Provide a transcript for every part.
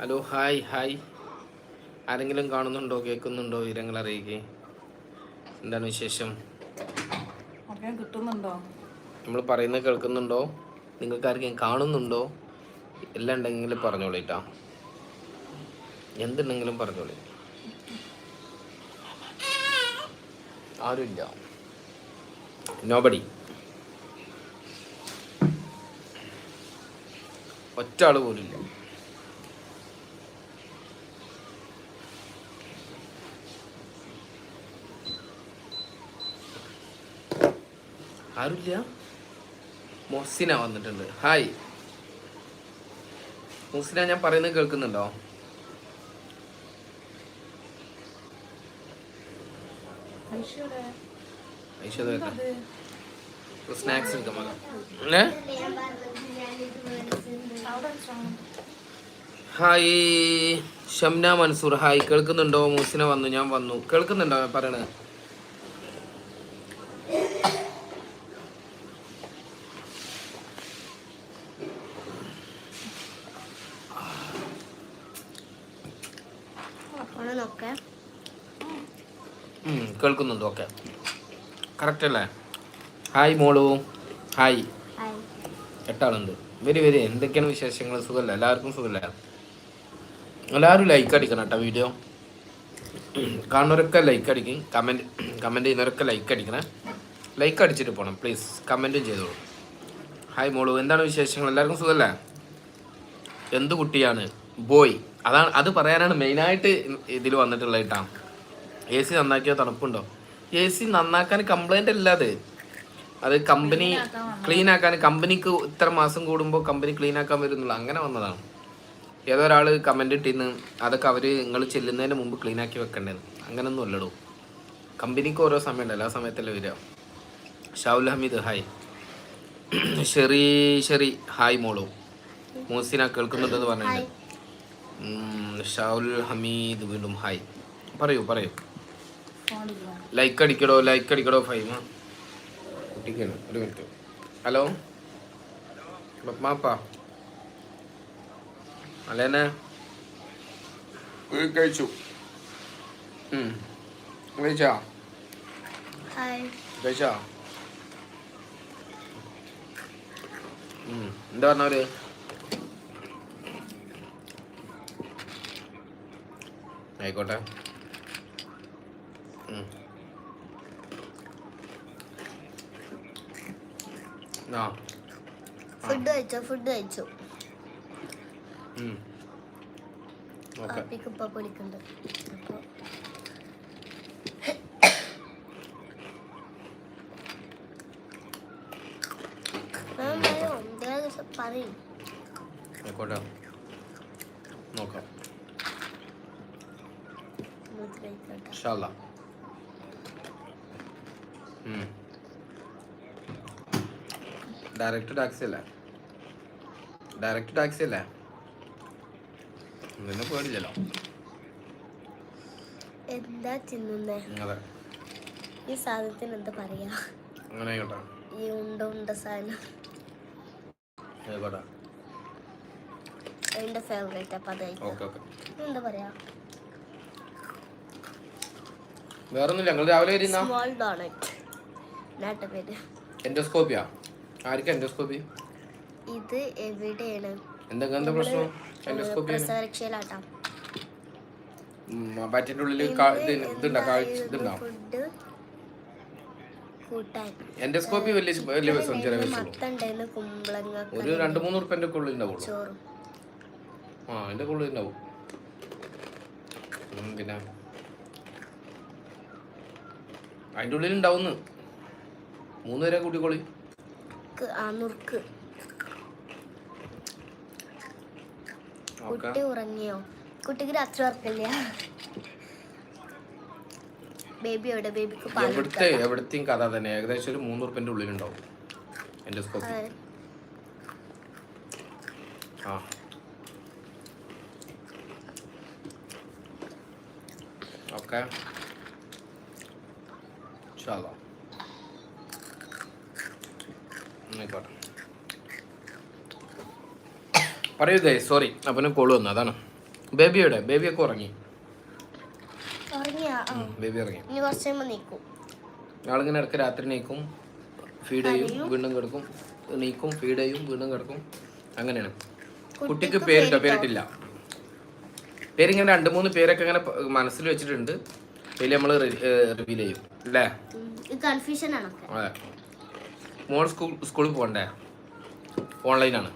Hello hi hi. ആരെങ്കിലും കാണുന്നുണ്ടോ? കേൾക്കുന്നുണ്ടോ? വിവരങ്ങൾ അറിയിക്കേ. എന്താണ് വിശേഷം? കിട്ടുന്നുണ്ടോ? നമ്മൾ പറയുന്നത് കേൾക്കുന്നുണ്ടോ? നിങ്ങൾക്ക് ആർക്കും കാണുന്നുണ്ടോ? എല്ലാം ഉണ്ടെങ്കിൽ പറഞ്ഞോളിട്ടാ. എന്തുണ്ടെങ്കിലും പറഞ്ഞോളി. ആരുമില്ല. നോബടി ഒറ്റ ആൾ പോലും ആരുമില്ല. മൊസിന വന്നിട്ടുണ്ട്. ഹായ് മുസിന ഞാൻ പറയുന്നത് കേൾക്കുന്നുണ്ടോ? സ്നാക്സ് എടുക്കാം ഏ. ഹായ് ഷംന മൻസൂർ. ഹായ് കേൾക്കുന്നുണ്ടോ? മൂസിന വന്നു ഞാൻ വന്നു. കേൾക്കുന്നുണ്ടോ? പറയണത്. കേൾക്കുന്നുണ്ട് ഓക്കെ. കറക്റ്റ് അല്ലേ? ഹായ് മോളു. ഹായ് എട്ടാളുണ്ട്. വരി വരി. എന്തൊക്കെയാണ് വിശേഷങ്ങൾ? സുഖമല്ല എല്ലാവർക്കും സുഖമല്ല എല്ലാവരും ലൈക്ക് അടിക്കണം കേട്ടോ വീഡിയോ കാണുന്നവരൊക്കെ ലൈക്ക് അടിക്കും. കമന്റ് കമന്റ് ചെയ്യുന്നവരൊക്കെ ലൈക്ക് അടിക്കണേ. ലൈക്ക് അടിച്ചിട്ട് പോകണം പ്ലീസ് കമന്റും ചെയ്തോളൂ. ഹായ് മോളു. എന്താണ് വിശേഷങ്ങൾ? എല്ലാവർക്കും സുഖമല്ലേ എന്ത് കുട്ടിയാണ്? ബോയ് അതാണ് അത് പറയാനാണ് മെയിനായിട്ട് ഇതിൽ വന്നിട്ടുള്ളത് കേട്ടോ എ സി നന്നാക്കിയോ തണുപ്പുണ്ടോ? എ സി നന്നാക്കാൻ കംപ്ലൈന്റ് അല്ല അത്. അത് കമ്പനി ക്ലീൻ ആക്കാൻ കമ്പനിക്ക് ഇത്ര മാസം കൂടുമ്പോൾ കമ്പനി ക്ലീൻ ആക്കാൻ വരുന്നുള്ളൂ. അങ്ങനെ വന്നതാണ്. ഏതോ ഒരാൾ കമന്റ് ഇട്ടിന്ന്. അതൊക്കെ അവർ നിങ്ങൾ ചെല്ലുന്നതിന് മുമ്പ് ക്ലീൻ ആക്കി വെക്കണ്ടേന്ന്. അങ്ങനൊന്നും അല്ലടോ. കമ്പനിക്ക് ഓരോ സമയമുണ്ടല്ലോ ആ സമയത്തല്ലേ വരിക. ഷാവുൽ ഹമീദ് ഹായ് ഷെറി ഷെറി ഹായ് മോളു. മൂസിന കേൾക്കുന്നുണ്ടെന്ന് പറഞ്ഞിട്ടുണ്ട്. ഷാവുൽ ഹമീദ് വീണ്ടും ഹായ് പറയൂ പറയൂ. ലൈക്ക് അടിക്കടോ ലൈക്ക് അടിക്കടോ ഫൈമ കുട്ടിക്കാണ് ഒരു മിനിറ്റ്. ഹലോ? മാപ്പാ. അല്ലേനെ? കഴിച്ചു. കഴിച്ചാ? കഴിച്ചാ. എന്താ പറഞ്ഞവര്? ആയിക്കോട്ടെ. ഫുഡ് കഴിച്ചോ ഫുഡ് കഴിച്ചു? കാപ്പിക്ക് ഇപ്പൊ പൊളിക്കുന്നുണ്ട് പറയോ. നോക്കാം. ഇൻഷാല്ല ഡയറക്റ്റ് ടാക്സി അല്ല? ഡയറക്റ്റ് ടാക്സി അല്ലേ? നിന്നെ പേടില്ലല്ലോ. എന്താ തിന്നുന്നേ? അതെ. ഈ സാധനത്തിന് എന്താ പറയാ? അങ്ങനെ ആയിക്കോട്ടെ. ഈ ഉണ്ട ഉണ്ട സാധനം. എന്റെ ഫേവറേറ്റ് അപ്പൊ എന്താ പറയാ? വേറൊന്നുമില്ല. ഞങ്ങൾ രാവിലെ വരുന്ന? സ്മോൾ ഡോണറ്റ് എൻഡോസ്കോപ്പിയാ ആർക്കാ എൻഡോസ്കോപ്പി? ഇത് എവിടെയാണ്? എന്താ എന്താ പ്രശ്നം? എൻഡോസ്കോപ്പി പ്രസവരക്ഷയിലാട്ടാ. ബാറ്റിന്റെ ഉള്ളിൽ ഇതുണ്ടോ കാഴ്ച ഇതുണ്ടോ? എൻഡോസ്കോപ്പി വലിയ വലിയ ബസ്സും ചെറിയ ഒരു രണ്ട് മൂന്ന് ഉറുപ്പ്യന്റെ ഒക്കെ ഉള്ളിൽ ഉണ്ടാവുള്ളൂ. ആ എന്റെ ഉള്ളിൽ ഉണ്ടാവും. പിന്നെ അതിന്റെ ഉള്ളിൽ ഉണ്ടാവുന്നു. മൂന്ന് പേരെ കൂട്ടിക്കോളി. ക്ക് ആ നുറുക്ക്. കുട്ടി ഉറങ്ങിയോ? കുട്ടിക്ക് രാത്രി ഉറക്കില്ല ബേബി എവിടെ? ബേബിക്ക് എവിടുത്തെ? എവിടത്തെയും കഥ തന്നെ. ഏകദേശം ഒരു മൂന്ന് ഉറുപ്പ്യന്റെ ഉള്ളിലുണ്ടാവും. എന്റെ സ്കോപ്പ്. ആ. ഓക്കെ. ഇൻഷാല്ലാ ആയിക്കോട്ടെ. പറയൂ സോറി അപ്പം കോൾ വന്നു അതാണ്. ബേബിയുടെ ബേബിയൊക്കെ ഉറങ്ങി. ബേബി നീക്കും. ആളിങ്ങനെ ഇടയ്ക്ക് രാത്രി നീക്കും ഫീഡ് ചെയ്യും വീണ്ടും കിടക്കും നീക്കും ഫീഡ് ചെയ്യും വീണ്ടും കിടക്കും. അങ്ങനെയാണ്. കുട്ടിക്ക് പേരിട്ടോ? പേരിട്ടില്ല. പേരിങ്ങനെ രണ്ട് മൂന്ന് പേരൊക്കെ ഇങ്ങനെ മനസ്സിൽ വെച്ചിട്ടുണ്ട്. അതിൽ നമ്മൾ റിവീൽ ചെയ്യും അല്ലേ? കൺഫ്യൂഷൻ ആണൊക്കെ അതെ. മോൾ സ്കൂൾ സ്കൂളിൽ പോകണ്ടേ? ഓൺലൈനാണ്.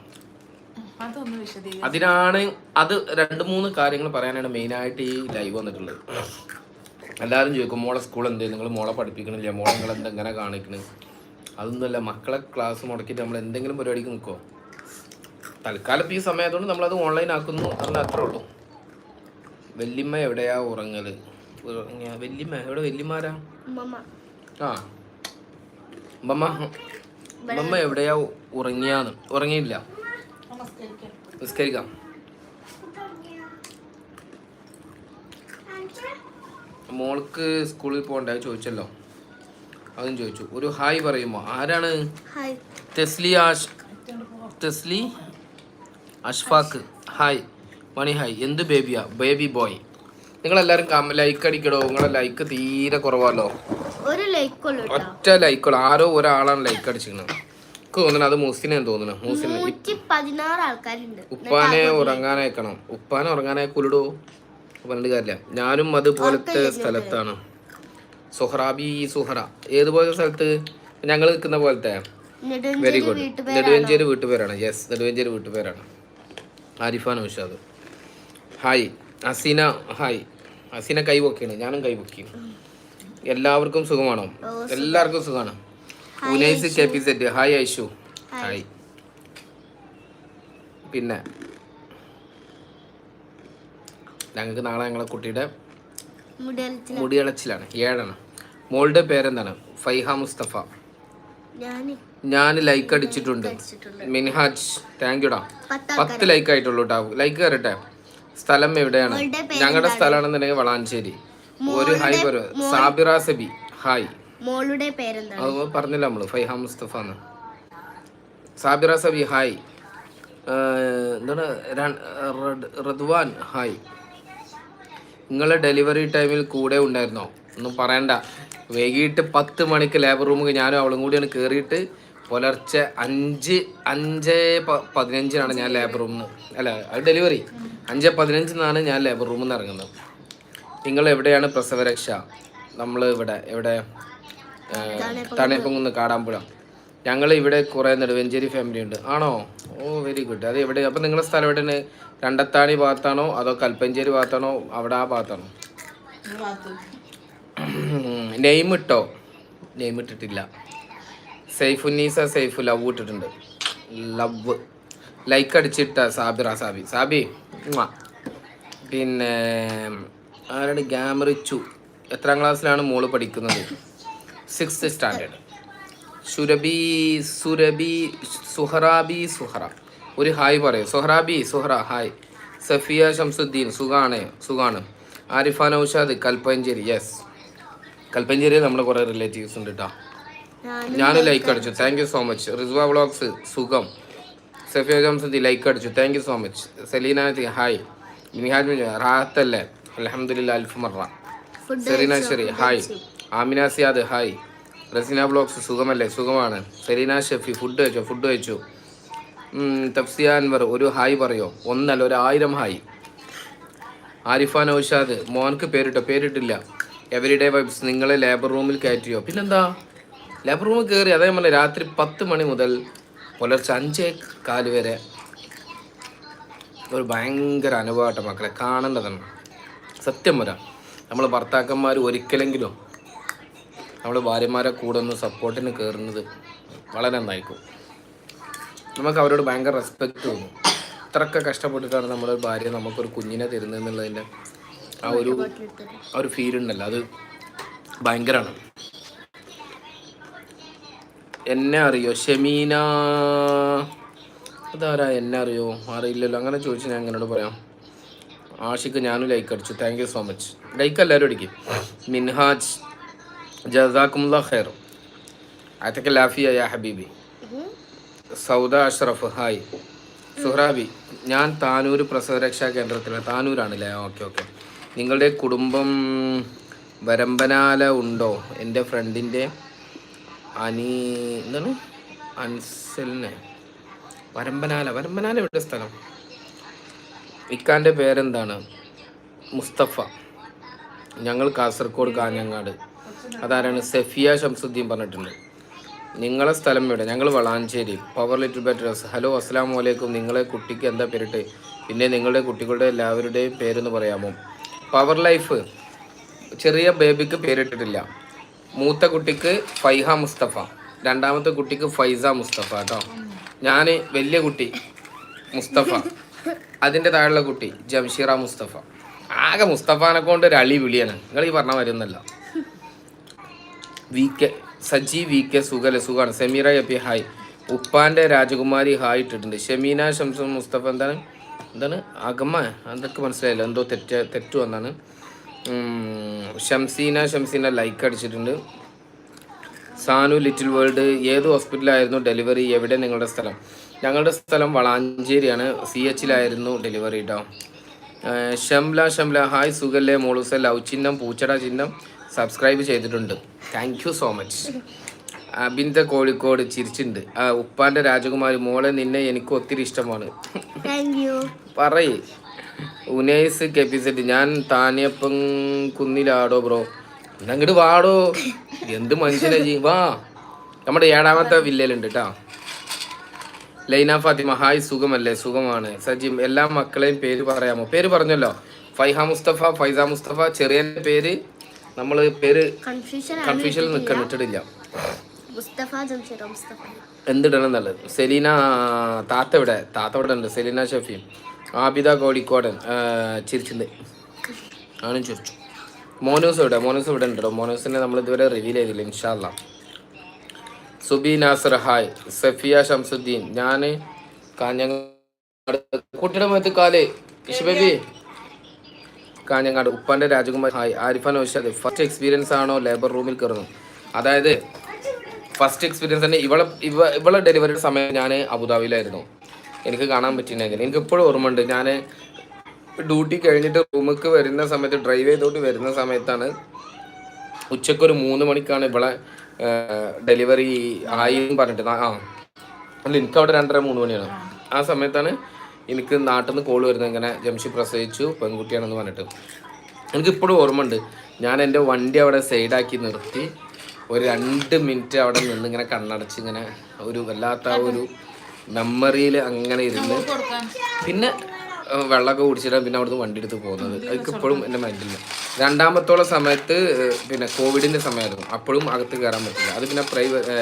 അതിനാണ് അത് രണ്ട് മൂന്ന് കാര്യങ്ങൾ പറയാനാണ് മെയിനായിട്ട് ഈ ലൈവ് വന്നിട്ടുള്ളത്. എല്ലാവരും ചോദിക്കും മോളെ സ്കൂൾ എന്തേ? നിങ്ങൾ മോളെ പഠിപ്പിക്കണില്ല? മോളെ നിങ്ങൾ എന്തെങ്ങനെ കാണിക്കണ്? അതൊന്നുമല്ല മക്കളെ ക്ലാസ് മുടക്കിയിട്ട് നമ്മൾ എന്തെങ്കിലും പരിപാടിക്ക് നിൽക്കുമോ തൽക്കാലം ഇപ്പം ഈ സമയത്തുകൊണ്ട് നമ്മളത് ഓൺലൈൻ ആക്കുന്നു അന്ന് അത്രേ ഉള്ളൂ. വെല്ലിമ്മ എവിടെയാ ഉറങ്ങൽ? ഉറങ്ങിയ? വല്യമ്മ? എവിടെ വെല്ലിമാരാ ഉമ്മമ്മ. ആ. അമ്മമ്മ അമ്മമ്മ എവിടെയാ ഉറങ്ങിയാന്ന്? ഉറങ്ങിയില്ല. നിസ്കരിക്കാം. മോൾക്ക് സ്കൂളിൽ പോകണ്ടേ? ചോദിച്ചല്ലോ. അതും ചോദിച്ചു. ഒരു ഹായ് പറയുമോ? ആരാണ്? തെസ്ലി ആഷ് തെസ്ലി അഷ്ഫാക്ക്. ഹായ്. മണി ഹായ്. എന്ത് ബേബിയാ? Baby boy. നിങ്ങളെല്ലാവരും ലൈക്ക് അടിക്കടോ. നിങ്ങളെ ലൈക്ക് തീരെ കുറവാണല്ലോ ഒറ്റ ലൈക്കുള്ളൂ ആരോ ഒരാളാണ് ലൈക്ക് അടിച്ചിരിക്കുന്നത്. എനിക്ക് തോന്നുന്നു അത് മൂസിനെന്ന് തോന്നുന്നു. മൂസിന് ഉപ്പാനെ ഉറങ്ങാനയക്കണം ഉപ്പാനെ ഉറങ്ങാനയക്കൂലടോ പറഞ്ഞിട്ട് കാര്യമില്ല. ഞാനും അതുപോലത്തെ സ്ഥലത്താണ്. സുഹറാബി സുഹറ. ഏതുപോലത്തെ സ്ഥലത്ത്? ഞങ്ങൾ നിൽക്കുന്ന പോലത്തെ. വെരി ഗുഡ് നെടുവഞ്ചേരി വീട്ടുപേരാണ്. യെസ് നെടുവഞ്ചേരി വീട്ടുപേരാണ്. ആരിഫാൻ ഉഷാദ് ഹായ് ഹസീന ഹായ് ഹസീന കൈവൊക്കെയാണ് ഞാനും കൈവൊക്കിയാണ് എല്ലാവർക്കും സുഖമാണോ? എല്ലാവർക്കും സുഖമാണ് Unais K P set. Hi Aishu. Hi. പിന്നെ ഞങ്ങൾക്ക് നാളെ ഞങ്ങളെ കുട്ടിയുടെ മുടിയളച്ചിലാണ് ഏഴാണ് മോളുടെ പേരെന്താണ്? ഫൈഹ മുസ്തഫ. ഞാൻ ലൈക്ക് അടിച്ചിട്ടുണ്ട്. മിൻഹാജ് താങ്ക് യുടാ പത്ത് ലൈക്ക് ആയിട്ടുള്ളൂ കേട്ടോ ലൈക്ക് കയറട്ടെ സ്ഥലം എവിടെയാണ്? ഞങ്ങളുടെ സ്ഥലമാണെന്നുണ്ടെങ്കിൽ വളാഞ്ചേരി. ഒരു ഹായ് സാബിറ സബി. ഹായ്. മോളുടെ പേരെന്താണ്? അത് പറഞ്ഞില്ല നമ്മൾ ഫൈഹ മുസ്തഫ എന്ന് സാബിറ സബി ഹായ്. എന്താണ്? Radwan hi. നിങ്ങളെ ഡെലിവറി ടൈമിൽ കൂടെ ഉണ്ടായിരുന്നോ? ഒന്നും പറയണ്ട. വൈകിട്ട് പത്ത് മണിക്ക് ലേബർ റൂമിൽ ഞാനും അവളും കൂടിയാണ് കയറിയിട്ട് പുലർച്ചെ അഞ്ച് അഞ്ച് പതിനഞ്ചിനാണ് ഞാൻ ലേബർ റൂമിൽ നിന്ന് അല്ല അത് ഡെലിവറി. അഞ്ച് പതിനഞ്ചിനാണ് ഞാൻ ലേബർ റൂമിൽ നിന്ന് ഇറങ്ങുന്നത്. നിങ്ങൾ എവിടെയാണ് പ്രസവരക്ഷ? നമ്മൾ ഇവിടെ എവിടെ? തണയപ്പങ്കുന്ന് കാടാമ്പുഴ. ഞങ്ങൾ ഇവിടെ കുറേ നെടുവഞ്ചേരി ഫാമിലി ഉണ്ട്. ആണോ? ഓ വെരി ഗുഡ് അത് എവിടെ? അപ്പം നിങ്ങളുടെ സ്ഥലം എവിടെയാണ്? രണ്ടത്താണി ഭാഗത്താണോ? അതോ കൽപ്പഞ്ചേരി ഭാഗത്താണോ? അവിടെ ആ ഭാഗത്താണോ? നെയിം ഇട്ടോ? നെയിം ഇട്ടിട്ടില്ല. സൈഫുന്നീസ സൈഫു ലവ് ഇട്ടിട്ടുണ്ട്. ലവ്. ലൈക്ക് അടിച്ചിട്ട സാബിറ സാബി. സാബി. പിന്നെ ആരാണ് ഗ്യാമറിച്ചു എത്രാം ക്ലാസ്സിലാണ് മോൾ പഠിക്കുന്നത്? Sixth standard Surabhi Surabhi Suharabi Suhara. ഒരു ഹായ് പറയൂ. സുഹറാബി സുഹറ ഹായ്. സഫിയ ഷംസുദ്ദീൻ സുഖാണ് സുഖാണ്. ആരിഫ നൗഷാദ് കൽപ്പഞ്ചേരി. യെസ് കൽപ്പഞ്ചേരി നമ്മുടെ കുറേ റിലേറ്റീവ്സ് ഉണ്ട് കേട്ടോ ഞാനും ലൈക്ക് അടിച്ചു. Thank you so much Rizwa vlogs സുഖം. സഫിയ ഷംസുദ്ദീൻ ലൈക്ക് അടിച്ചു. Thank you so much Saleena hi. Nihaj റാഹത്തല്ലേ അലഹമുല്ല അൽഫ് മറ food Sereena Sheri hi. Amina Siyad hi. Raseena blogs സുഖമല്ലേ? സുഖമാണ്. സെറീന ഷെഫി ഫുഡ് കഴിച്ചോ? ഫുഡ് കഴിച്ചു. തഫ്സിയ അൻവർ ഒരു ഹായ് പറയോ? ഒന്നല്ല ഒരു ആയിരം ഹായ്. ആരിഫ നൗഷാദ് മോൻക്ക് പേരിട്ടോ? പേരിട്ടില്ല. എവരിഡേ വൈബ്സ് നിങ്ങളെ ലേബർ റൂമിൽ കയറ്റിയോ? പിന്നെന്താ? ലേബർ റൂമിൽ കയറി അതേ പറഞ്ഞ രാത്രി പത്ത് മണി മുതൽ പുലർച്ചെ അഞ്ചേ കാൽ വരെ ഒരു ഭയങ്കര അനുഭവമായിട്ട് മക്കളെ കാണേണ്ടതാണ്. സത്യം വരാം. നമ്മൾ ഭർത്താക്കന്മാർ ഒരിക്കലെങ്കിലും നമ്മൾ ഭാര്യമാരെ കൂടെ ഒന്ന് സപ്പോർട്ടിന് കയറുന്നത് വളരെ നന്നായിരിക്കും. നമുക്ക് അവരോട് ഭയങ്കര റെസ്പെക്റ്റ് തോന്നും. ഇത്രയൊക്കെ കഷ്ടപ്പെട്ടിട്ടാണ് നമ്മുടെ ഭാര്യ നമുക്കൊരു കുഞ്ഞിനെ തരുന്നത് തരുന്നതെന്നുള്ളതിന്റെ ആ ഒരു ആ ഒരു ഫീൽ ഉണ്ടല്ലോ. അത് ഭയങ്കരമാണ് എന്നെ അറിയോ? ഷെമീന. അതാരാ എന്നെ അറിയോ? അറിയില്ലല്ലോ. അങ്ങനെ ചോദിച്ചു ഞാൻ എങ്ങനോട് പറയാം. ആഷിക്ക് ഞാനും ലൈക്ക് അടിച്ചു. Thank you so much like എല്ലാവരും അടിക്കും. മിൻഹാജ് ജസാക്കുമുള്ള ഖൈർ. അതൊക്കെ ലാഫിയ യാ ഹബീബി. സൗദ അഷ്റഫ് ഹായ്. സുഹ്രാബി ഞാൻ താനൂർ പ്രസവരക്ഷാ കേന്ദ്രത്തിലാണ് താനൂരാണല്ലേ ഓക്കെ ഓക്കെ നിങ്ങളുടെ കുടുംബം വരമ്പനാല ഉണ്ടോ? എന്റെ ഫ്രണ്ടിന്റെ അനി എന്താണ്? അൻസലിനെ. വരമ്പനാല. വരമ്പനാല എവിടെ സ്ഥലം? ഇക്കാന്റെ പേരെന്താണ്? മുസ്തഫ. ഞങ്ങൾ കാസർഗോഡ് കാഞ്ഞങ്ങാട്. അതാരാണ്? സെഫിയ ഷംസുദ്ദീൻ പറഞ്ഞിട്ടുണ്ട്. നിങ്ങളെ സ്ഥലം എവിടെ? ഞങ്ങൾ Valanchery. Power little betters hello അസ്സാം വലൈക്കും നിങ്ങളെ കുട്ടിക്ക് എന്താ പേരിട്ട്? പിന്നെ നിങ്ങളുടെ കുട്ടികളുടെ എല്ലാവരുടെയും പേരെന്ന് പറയാമോ? പവർ ലൈഫ് ചെറിയ ബേബിക്ക് പേരിട്ടിട്ടില്ല. മൂത്ത കുട്ടിക്ക് ഫൈഹ മുസ്തഫ. രണ്ടാമത്തെ കുട്ടിക്ക് ഫൈസ മുസ്തഫ കേട്ടോ. ഞാൻ വലിയ കുട്ടി മുസ്തഫ. അതിന്റെ താഴെയുള്ള കുട്ടി ജംഷീറ മുസ്തഫ. ആകെ മുസ്തഫാനെ കൊണ്ട് ഒരു അളി വിളിയാണ് നിങ്ങൾ ഈ പറഞ്ഞ വരുന്നല്ല V K Saji V K സുഖല സുഖാണ്. സെമീറ എപ്പി ഹായ്. ഉപ്പാന്റെ രാജകുമാരി ഹായ് ഇട്ടിട്ടുണ്ട്. ഷെമീന ഷംസു മുസ്തഫ എന്താണ്? എന്താണ്? അകമ്മ അതൊക്കെ മനസ്സിലായില്ല? എന്തോ തെറ്റ തെറ്റു വന്നാണ്. ഷംസീന ഷംസീന ലൈക്ക് അടിച്ചിട്ടുണ്ട്. സാനു ലിറ്റിൽ വേൾഡ് ഏത് ഹോസ്പിറ്റലായിരുന്നു ഡെലിവറി എവിടെ നിങ്ങളുടെ സ്ഥലം? ഞങ്ങളുടെ സ്ഥലം വളാഞ്ചേരിയാണ്. സി എച്ചിലായിരുന്നു ഡെലിവറി കേട്ടോ ഷംല ഷംല. ഹായ് സുഖല്ലേ? മോളൂസ ലവ് ചിഹ്നം പൂച്ചട ചിഹ്നം സബ്സ്ക്രൈബ് ചെയ്തിട്ടുണ്ട്. Thank you so much Abinda Kozhikode ചിരിച്ചിട്ടുണ്ട് ആ ഉപ്പാന്റെ രാജകുമാരി മോളെ നിന്നെ എനിക്ക് ഒത്തിരി ഇഷ്ടമാണ്. പറയേ. ഉനൈസ് കെപ്പിസെറ്റ് ഞാൻ താനിയപ്പം കുന്നിലാടോ ബ്രോ. അങ്ങോട്ട് വാടോ. എന്ത് മനുഷ്യനെ ജീവാ നമ്മുടെ ഏഴാമത്തെ വില്ലയിലുണ്ട് കേട്ടോ ലൈന ഫാത്തിമ ഹായ് സുഖമല്ലേ? സുഖമാണ്. സജീം എല്ലാ മക്കളെയും പേര് പറയാമോ? പേര് പറഞ്ഞല്ലോ. ഫൈഹ മുസ്തഫ ഫൈസ മുസ്തഫ ചെറിയ പേര് നമ്മൾ പേര് കൺഫ്യൂഷൻ കൺഫ്യൂഷനിൽ നിൽക്കാൻ ഇട്ടിട്ടില്ല എന്തിടണം നല്ലത്? സെലീന താത്ത ഇവിടെ താത്ത ഇവിടെ ഉണ്ട്. സെലീന ഷഫീം. ആബിദ കോഴിക്കോടൻ. ചിരിച്ചിണ്ട്. ആണും ചിരിച്ചു. മോനൂസ് ഇവിടെ മോനൂസ് ഇവിടെ ഉണ്ടോ മോനൂസിനെ നമ്മൾ ഇതുവരെ റിവീൽ ചെയ്തില്ല ഇൻഷാല്ല സുബി നാസർ ഹായ്. സഫിയ ഷംസുദ്ദീൻ ഞാൻ കാഞ്ഞങ്ങാട് കുട്ടിയുടെ മുഖത്ത് കാൽ. Is baby? കാഞ്ഞങ്ങാട്. ഉപ്പാന്റെ Rajkumar hi. Arifa Oshad first experience ആണോ ലേബർ റൂമിൽ കയറുന്നു അതായത് ഫസ്റ്റ് എക്സ്പീരിയൻസ് തന്നെ ഇവളെ ഇവ ഇവളെ ഡെലിവറിയുടെ സമയം ഞാൻ അബുദാബിയിലായിരുന്നു. എനിക്ക് കാണാൻ പറ്റിയില്ലെങ്കിൽ. എനിക്ക് ഇപ്പോഴും ഓർമ്മയുണ്ട് ഞാൻ ഡ്യൂട്ടി കഴിഞ്ഞിട്ട് റൂമിലേക്ക് വരുന്ന സമയത്ത് ഡ്രൈവ് ചെയ്തോട്ട് വരുന്ന സമയത്താണ് ഉച്ചയ്ക്ക് ഒരു മൂന്ന് മണിക്കാണ് ഇവളെ ഡെലിവറി ആയി എന്ന് പറഞ്ഞിട്ട്. ആ അല്ല എനിക്ക് അവിടെ രണ്ടര മൂന്ന് മണിയാണ്. ആ. സമയത്താണ് എനിക്ക് നാട്ടിൽ നിന്ന് കോൾ വരുന്നത്. ഇങ്ങനെ ജംഷി പ്രസവിച്ചു പെൺകുട്ടിയാണെന്ന് പറഞ്ഞിട്ട്. എനിക്ക് ഇപ്പോഴും ഓർമ്മയുണ്ട്. ഞാൻ എന്റെ വണ്ടി അവിടെ സൈഡാക്കി നിർത്തി. ഒരു രണ്ട് മിനിറ്റ് അവിടെ നിന്ന് ഇങ്ങനെ കണ്ണടച്ച് ഇങ്ങനെ ഒരു വല്ലാത്ത ഒരു മെമ്മറിയിൽ അങ്ങനെ ഇരുന്ന്. പിന്നെ വെള്ളമൊക്കെ കുടിച്ചിട്ടാണ് പിന്നെ അവിടുന്ന് വണ്ടി എടുത്ത് പോകുന്നത്. അതൊക്കെ ഇപ്പോഴും എന്റെ മൈൻഡിൽ രണ്ടാമത്തോളം സമയത്ത് പിന്നെ കോവിഡിന്റെ സമയമായിരുന്നു. അപ്പോഴും അകത്ത് കയറാൻ പറ്റില്ല. അത് പിന്നെ പ്രൈവറ്റ്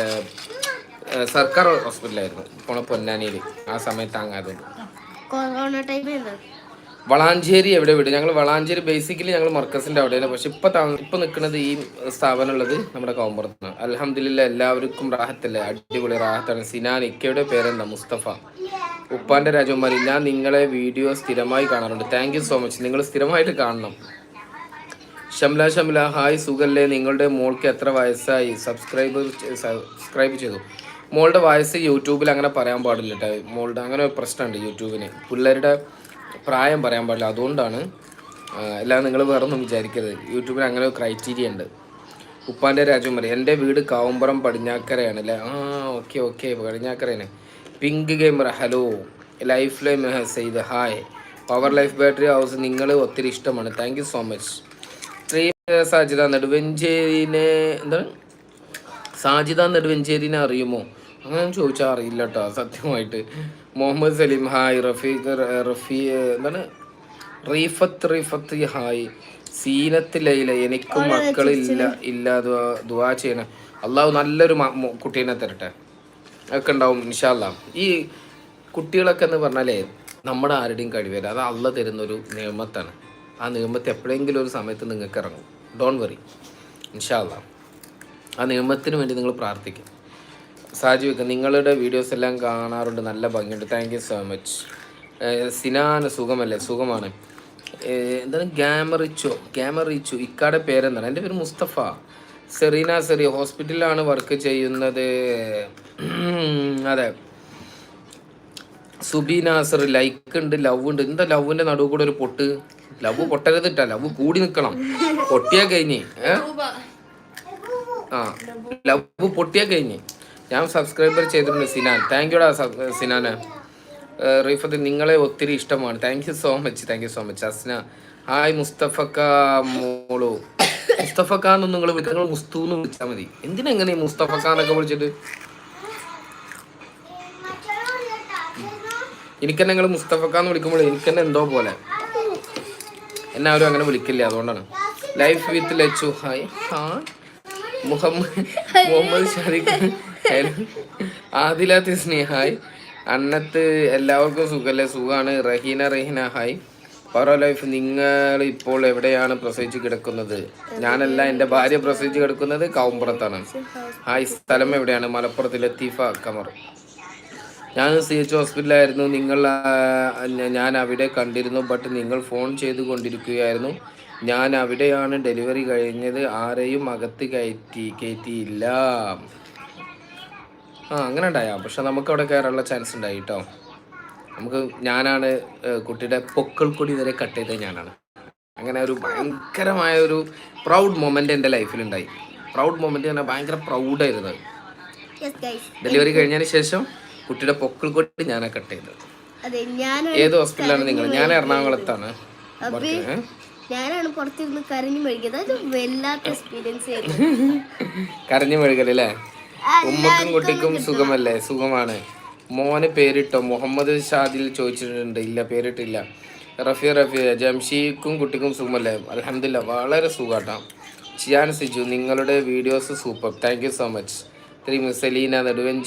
സർക്കാർ ഹോസ്പിറ്റലായിരുന്നു. പോണ പൊന്നാനിയിൽ ആ സമയത്ത് കൊറോണ ടൈമിൽ വളാഞ്ചേരി എവിടെ വിടും? ഞങ്ങൾ വളാഞ്ചേരി ബേസിക്കലി ഞങ്ങൾ മർക്കസിന്റെ അവിടെയാണ്. പക്ഷെ ഇപ്പം താ ഇപ്പം നിൽക്കുന്നത് ഈ സ്ഥാപനം ഉള്ളത് നമ്മുടെ കോമ്പുറത്താണ് അലഹമില്ല എല്ലാവർക്കും റാഹത്തല്ലേ? അടിപൊളി റാഹത്താണ്. സിനാൻ ഇക്കയുടെ പേരെന്താ? മുസ്തഫ. ഉപ്പാന്റെ രാജകുമാരി ഞാൻ നിങ്ങളെ വീഡിയോ സ്ഥിരമായി കാണാറുണ്ട്. താങ്ക് യു സോ മച്ച് നിങ്ങൾ സ്ഥിരമായിട്ട് കാണണം. ഷംല ഷംല ഹായ് സുഖല്ലേ? നിങ്ങളുടെ മോൾക്ക് എത്ര വയസ്സായി? സബ്സ്ക്രൈബ് സബ്സ്ക്രൈബ് ചെയ്തു. മോളുടെ വയസ്സ് യൂട്യൂബിൽ അങ്ങനെ പറയാൻ പാടില്ല കേട്ടോ മോളുടെ അങ്ങനെ ഒരു പ്രശ്നമുണ്ട് യൂട്യൂബിന്. പിള്ളേരുടെ പ്രായം പറയാൻ പാടില്ല. അതുകൊണ്ടാണ് എല്ലാം നിങ്ങൾ വേറെ ഒന്നും വിചാരിക്കരുത്. യൂട്യൂബിൽ അങ്ങനെ ഒരു ക്രൈറ്റീരിയ ഉണ്ട്. ഉപ്പാന്റെ രാജകുമാരി എന്റെ വീട് കാവുമ്പുറം പടിഞ്ഞാക്കരയാണ് അല്ലേ ആ okay okay. പടിഞ്ഞാക്കരയാണ്. Pink gamer hello. Life lime Saith hi. Power life battery house നിങ്ങൾ ഒത്തിരി ഇഷ്ടമാണ്. Thank you so much stream Sajitha നെടുവഞ്ചേരിനെ എന്താണ്? സാജിത നെടുവഞ്ചേരിനെ അറിയുമോ? അങ്ങനെ ചോദിച്ചാൽ അറിയില്ല കേട്ടോ സത്യമായിട്ട്. മുഹമ്മദ് സലീം ഹായ്. റഫീഖ് റഫി എന്താണ്? റീഫത്ത് റീഫത്ത് ഹായ്. ലൈല എനിക്കും മക്കളില്ല ഇല്ല ദുവാ ചെയ്യണം. അള്ളാഹു നല്ലൊരു കുട്ടീനെ തരട്ടെ. ഒക്കെ ഉണ്ടാവും ഇൻഷാല്ല ഈ കുട്ടികളൊക്കെ എന്ന് പറഞ്ഞാലേ നമ്മുടെ ആരുടെയും കഴിവില്ല. അത് അള്ള തരുന്നൊരു നിയമത്താണ്. ആ നിയമത്തെ എപ്പോഴെങ്കിലും ഒരു സമയത്ത് നിങ്ങൾക്ക് ഇറങ്ങും ഡോൺ വറി ഇൻഷാല്ല ആ നിയമത്തിന് വേണ്ടി നിങ്ങൾ പ്രാർത്ഥിക്കും. സാജി വെക്ക നിങ്ങളുടെ വീഡിയോസ് എല്ലാം കാണാറുണ്ട്. നല്ല ഭംഗിയുണ്ട്. Thank you so much Sinana സുഖമല്ലേ? സുഖമാണ്. എന്താണ്? ഗ്യാമറിച്ചോ? ഗ്യാമറിച്ചു? ഇക്കാടെ പേരെന്താണ്? എന്റെ പേര് മുസ്തഫ. സെറീന സെറി ഹോസ്പിറ്റലിലാണ് വർക്ക് ചെയ്യുന്നത്. അതെ. സുബി നാസർ ലൈക്ക് ഉണ്ട് ലവ് ഉണ്ട്. എന്താ ലവിന്റെ നടുവ് കൂടെ ഒരു പൊട്ട്? ലവ് പൊട്ടരുതിട്ട ലവ് കൂടി നിക്കണം. പൊട്ടിയാ കഴിഞ്ഞ് ആ ലവ് പൊട്ടിയാ കഴിഞ്ഞ്. ഞാൻ സബ്സ്ക്രൈബർ ചെയ്തിട്ടുണ്ട് സിനാൻ. താങ്ക് യുടാ സിനാന്. റീഫത്ത് നിങ്ങളെ ഒത്തിരി ഇഷ്ടമാണ്. Thank you so much thank you so much Asna. Hi മുസ്തഫക്ക മോളു. മുസ്തഫക്ക എന്ന് നിങ്ങൾ നിങ്ങൾ മുസ്തു എന്ന് വിളിച്ചാൽ മതി. എന്തിനാ മുസ്തഫ ഖാൻ ഒക്കെ വിളിച്ചിട്ട്? എനിക്കെന്നെ നിങ്ങൾ മുസ്തഫക്ക എന്ന് വിളിക്കുമ്പോൾ എനിക്കെന്നെ എന്തോ പോലെ. എന്നെ ആരും അങ്ങനെ വിളിക്കില്ല? അതുകൊണ്ടാണ്. ലൈഫ് വിത്ത് ലച്ചു ഹായ് ഹാ മുഹമ്മദ് മുഹമ്മദ് ഷാദിഖ്. ആദില തിസ്നി. ഹായ് അന്നത്ത് എല്ലാവർക്കും സുഖല്ലേ? സുഖാണ്. റഹീന റഹീന. ഹായ് പറ ലൈഫ് നിങ്ങൾ ഇപ്പോൾ എവിടെയാണ് പ്രസവിച്ച് കിടക്കുന്നത്? ഞാനല്ല എന്റെ ഭാര്യ പ്രസവിച്ച് കിടക്കുന്നത് കാവുമ്പുറത്താണ് ആ സ്ഥലം എവിടെയാണ്? മലപ്പുറത്ത് ലത്തീഫ കമർ. ഞാൻ സി എച്ച് ഹോസ്പിറ്റലായിരുന്നു നിങ്ങൾ ഞാൻ അവിടെ കണ്ടിരുന്നു. ബട്ട് നിങ്ങൾ ഫോൺ ചെയ്തു കൊണ്ടിരിക്കുകയായിരുന്നു. ഞാൻ അവിടെയാണ് ഡെലിവറി കഴിഞ്ഞത്. ആരെയും അകത്ത് കയറ്റി കയറ്റിയില്ല. ആ അങ്ങനെ ഉണ്ടായാ. പക്ഷെ നമുക്ക് അവിടെ കയറാനുള്ള ചാൻസ് ഉണ്ടായി കേട്ടോ. നമുക്ക് ഞാനാണ് കുട്ടിയുടെ പൊക്കൾ കൊടി വരെ കട്ട് ചെയ്തത് ഞാനാണ്. അങ്ങനെ ഒരു ഭയങ്കരമായ ഒരു പ്രൗഡ് മൊമെന്റ് എന്റെ ലൈഫിലുണ്ടായി പ്രൗഡ് മൊമെന്റ് പറഞ്ഞാൽ ഭയങ്കര പ്രൗഡായിരുന്നു യെസ് ഗൈസ് ഡെലിവറി കഴിഞ്ഞതിന് ശേഷം കുട്ടിയുടെ പൊക്കൾ കൊടി ഞാനാ കട്ട് ചെയ്തത്. ഞാൻ ഏത് ഹോസ്പിറ്റലാണ് നിങ്ങൾ ഞാൻ എറണാകുളത്താണ്? ഞാനാണ് പുറത്തിരുന്ന് കരഞ്ഞു മെഴുകിയത് അത് വല്ലാത്ത എക്സ്പീരിയൻസ് ആയിരുന്നു. കരഞ്ഞു മെഴുകലല്ലേ ഉമ്മക്കും കുട്ടിക്കും സുഖമല്ലേ? സുഖമാണ്. മോന് പേരിട്ടോ? മുഹമ്മദ് ഷാദിൽ ചോദിച്ചിട്ടുണ്ട്. ഇല്ല പേരിട്ടില്ല. റഫി റഫി ജംഷീക്കും കുട്ടിക്കും സുഖമല്ലേ? അലഹമില്ല വളരെ സുഖാട്ടാ. ഷിയാൻ സിജു നിങ്ങളുടെ videos super. Thank so much three Selina Neduvanchi